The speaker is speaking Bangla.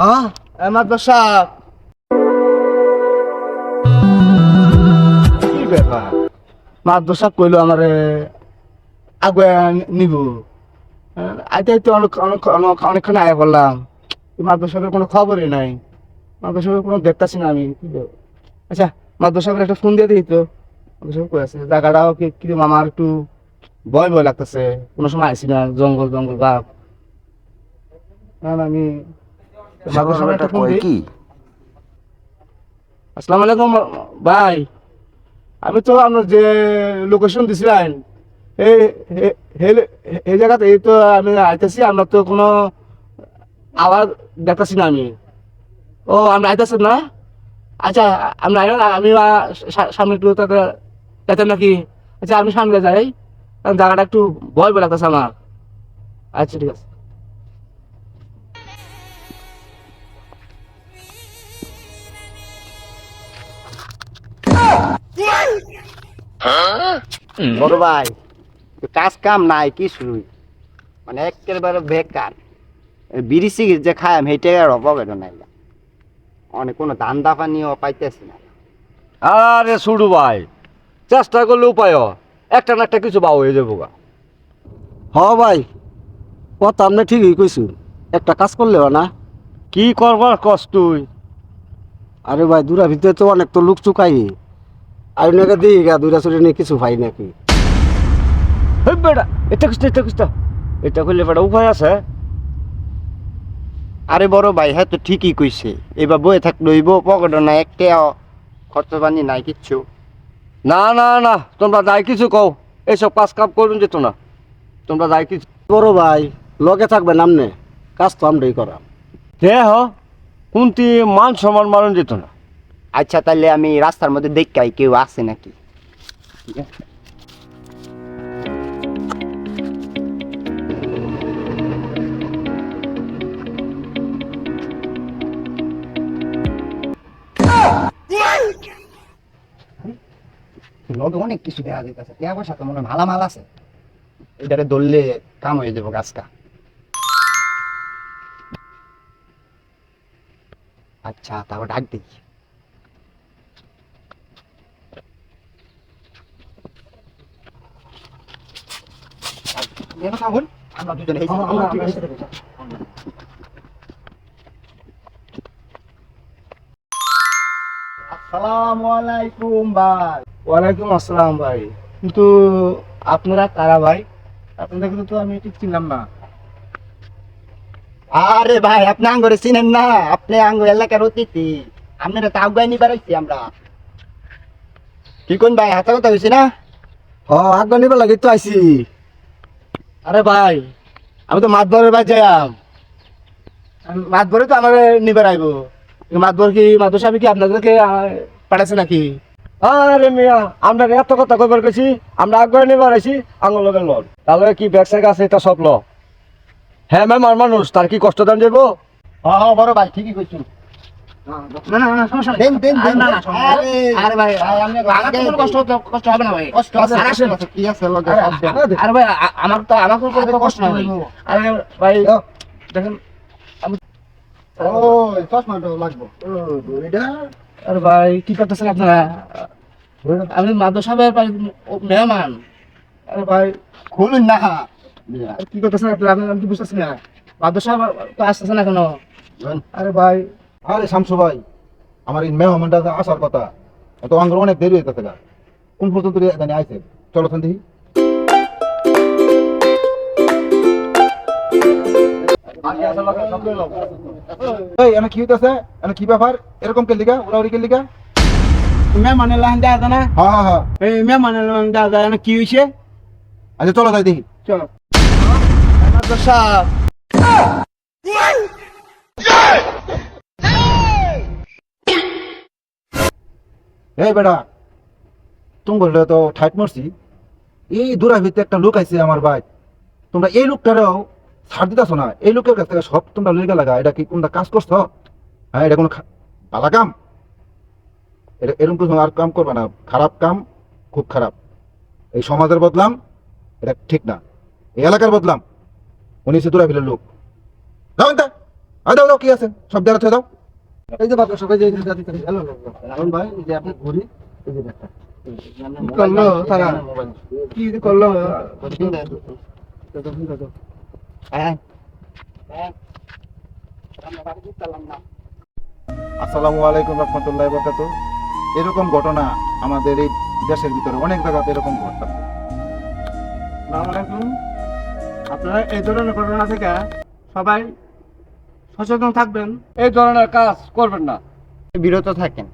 হ্যাঁ? কি ব্যাপার? মাদবর কইলো আমারে আগে নিব। আইতে আইতে অনেক অনেক অনেক অনেকক্ষণ আয়া মাদবর কোনো খবরই নাই। মাদবর সাহেবের কোনো দেখতাছি না আমি কি বলব? আচ্ছা মাদবর সাহেবের একটা ফোন দিয়ে দিই তো। কই আছে। জায়গাটাও কি কি আমার একটু ভয় ভয় লাগতেছে। কোনো সময় আইসি না জঙ্গল জঙ্গল বাপ না না, আমি মাদবর সাহেবের একটা কি? আসসালামু আলাইকুম ভাই। আমি তো আপনার যে লোকেশন দিছিলেন এই এই জায়গাতে এই তো আমি আইতেছি আপনার তো কোনো আওয়াজ দেখতেছি না আমি। ও আপনি আইতেছেন না? আচ্ছা আপনি আইন আমি সামনে একটু যেতেন নাকি? আচ্ছা আমি সামনে যাই। জায়গাটা একটু ভয় ভয় লাগতেছে আমার। আচ্ছা ঠিক আছে। বড় ভাই কাজ কাম নাই কি শুরুই মানে একেবারে বেকার। বিড়ি সিগারেট যে খাই আমি সেইটা আর অবগত নাই। অনেক কোনো ধান্দা পানিও পাইতেছি না। আরে সুডু ভাই চেষ্টা করলে উপায় একটা না একটা কিছু বাউ হয়ে যাব গা। হ ভাই কথা আপনি ঠিকই কইছু একটা কাজ করলেও না? কি করবার কষ্ট তুই? আরে ভাই দূরা ভিতরে তো অনেক তো লুক চুকাই আর নাকি দিই গা দূরা চুরি নিয়ে কিছু পাই নাকি। হেই বেটা এটা কুস্তা এটা কুস্তা এটা করলে বেটা উপায় আছে? আরে বড় ভাই হ্যাঁ তো ঠিকই কইছে। এবার বয়ে থাকলে হইব পকেট না একটাও খরচ পানি নাই কিচ্ছু। না না না তোমরা যাই কিছু কও এইসব কাজ কাম করুন যেত না। তোমরা যাই কিছু বড় ভাই লগে থাকবেন আমনে কাজ তো আমরাই করা দেহ কোনটি মান সম্মান মারণ যেত না। আচ্ছা তাহলে আমি রাস্তার মধ্যে দেখাই কেউ আছে নাকি? লগে অনেক কিছু দেখা যেতেছে টিয়া পয়সা তো মনে ভালো মাল আছে। এটারে ধরলে কাম হয়ে যাব গাছটা। আচ্ছা তারপর ডাক দিই আমরা দুজনে এই আসসালামু আলাইকুম ভাই। ওয়ালাইকুম আসসালাম ভাই। কিন্তু আপনারা কারা ভাই? আপনাদেরকে তো আমি ঠিক চিনলাম না। আরে ভাই আপনি আঙ্গুরে চিনেন না। আপনি আঙ্গুর এলাকার অতিথি। আপনারা তো আগুয়াই নিবার আইছি আমরা। কি কোন ভাই হাতে কথা হয়েছে না? হ আগ নিবার লাগে তো আইছি। আরে ভাই আমি তো মাতবরের ভাই যাইম মাতবরে তো আমার নিবার আইব মাতবর কি মাতবর সাহেব কি আপনাদেরকে আহ, পাঠাচ্ছে নাকি? আরে মিয়া আমরা এত কথা কইবার গেছি আমরা আগ্রহ নিবার আইছি আঙুল লগে লন। তাহলে কি ব্যাগসা আছে এটা সব ল। হ্যাঁ ম্যাম আর মানুষ তার কি কষ্ট দেন যাব হ্যাঁ বড় ভাই ঠিকই কইছো। না না না সমস্যা দেন দেন দেন। না, না, আরে আরে ভাই ভাই, আপনি আমার কোনো কষ্ট কষ্ট হবে না ভাই। কষ্ট আছে কি আছে লগে আরে, সব দেন। আরে ভাই আমার তো আমার কোনো কষ্ট না ভাই আরে ভাই দেখেন ওই চশমাটা লাগবো। এটা আরে ভাই কি করতেছেন আপনারা? আমি মাদর সাহেবের মেহমান। আরে ভাই খুলুন না। কি করতেছেন আপনারা? আমি আমি তো বুঝতেছি না? মাদর সাহেব তো আসতেছে না কেন আরে ভাই আরে শামসু ভাই আমার এই মেহমানটা আসার কথা তো আঙ্গুর অনেক দেরি হইতেছে গা। কোন পর্যন্ত জানি আইছে? চলো খান দেখি। এনে কি হইতেছে? এনে কি ব্যাপার? এরকম কে লিগা? ওরা ওরি কে লিগা? মেহমানের লাইন দেওয়া না? হ্যাঁ হ্যাঁ। হ্যাঁ এই মেহমানের লাইন দেওয়া যায় না কি হয়েছে আচ্ছা চলো যাই দেখি। চলো। মাদর এই বেটা তুমি বললে তো ঠাইট মরছি। এই দূরা ভিতরে একটা লোক আইছে আমার ভাই। তোমরা এই লোকটারও ছাড় দিতেছো না। এই লোকের কাছ থেকে সব তোমরা লেগে লাগা এটা কি কোনটা কাজ করছ? হ্যাঁ এটা কোনো ভালো কাম? এটা এরকম কিছু আর কাম করবে না। খারাপ কাম, খুব খারাপ। এই সমাজের বদলাম, এটা ঠিক না। এই এলাকার বদলাম। উনি সে দূরা ভিলের লোক। দাও দাও দাও, কি আছে? সব জায়গা দাও। এই যে বাবা সবাই যে রাহুল ভাই, এই যে আপনি ঘুরি এই যে দেখা কি করল তারা? কি করল? আসসালামু আলাইকুম রহমতুল্লাহ বরকাত এরকম ঘটনা আমাদের এই দেশের ভিতরে অনেক জায়গাতে এরকম আসসালামাইকুম আপনারা এই ধরনের ঘটনা থেকে সবাই সচেতন থাকবেন। এই ধরনের কাজ করবেন না। বিরত থাকেন।